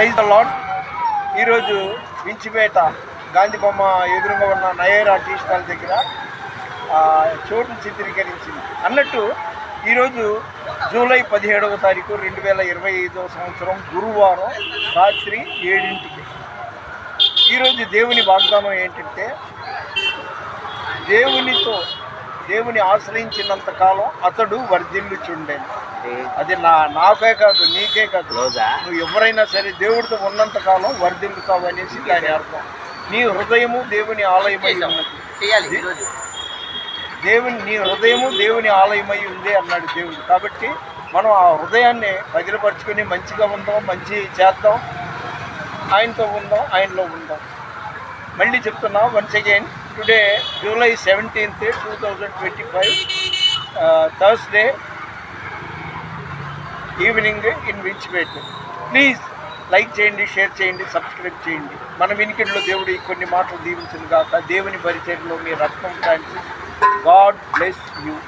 Praise the lord ఈరోజు మించిపేట గాంధీ బొమ్మ ఎదురుగా ఉన్న నయేరా టీ స్టాల్ దగ్గర చోటును చిత్రీకరించింది. అన్నట్టు ఈరోజు జూలై పదిహేడవ తారీఖు రెండు వేల ఇరవై ఐదవ సంవత్సరం గురువారం రాత్రి ఏడింటికి. ఈరోజు దేవుని వాగ్దానం ఏంటంటే దేవునితో దేవుని ఆశ్రయించినంత కాలం అతడు వర్ధిల్లుచుండేది అది నా నాకే కాదు నీకే కాదు. నువ్వు ఎవరైనా సరే దేవుడితో ఉన్నంత కాలం వర్ధిల్లుతావు అనేసి దాని అర్థం. నీ హృదయము దేవుని ఆలయమై ఉన్నది. దేవుని నీ హృదయము దేవుని ఆలయమై ఉంది అన్నాడు దేవుడు. కాబట్టి మనం ఆ హృదయాన్ని పగిలపరుచుకొని మంచిగా ఉందాం మంచి చేద్దాం ఆయనతో ఉందాం ఆయనలో ఉందాం. మళ్ళీ చెప్తున్నా once again today July seventeenth two thousand twenty five Thursday evening in Vinchipet please like చేయండి షేర్ చేయండి సబ్స్క్రైబ్ చేయండి. మన వినికిడిలో దేవుడు కొన్ని మాటలు దీవించను కాక దేవుని పరిచయంలో మీ Ratnam Kanchi. God bless you.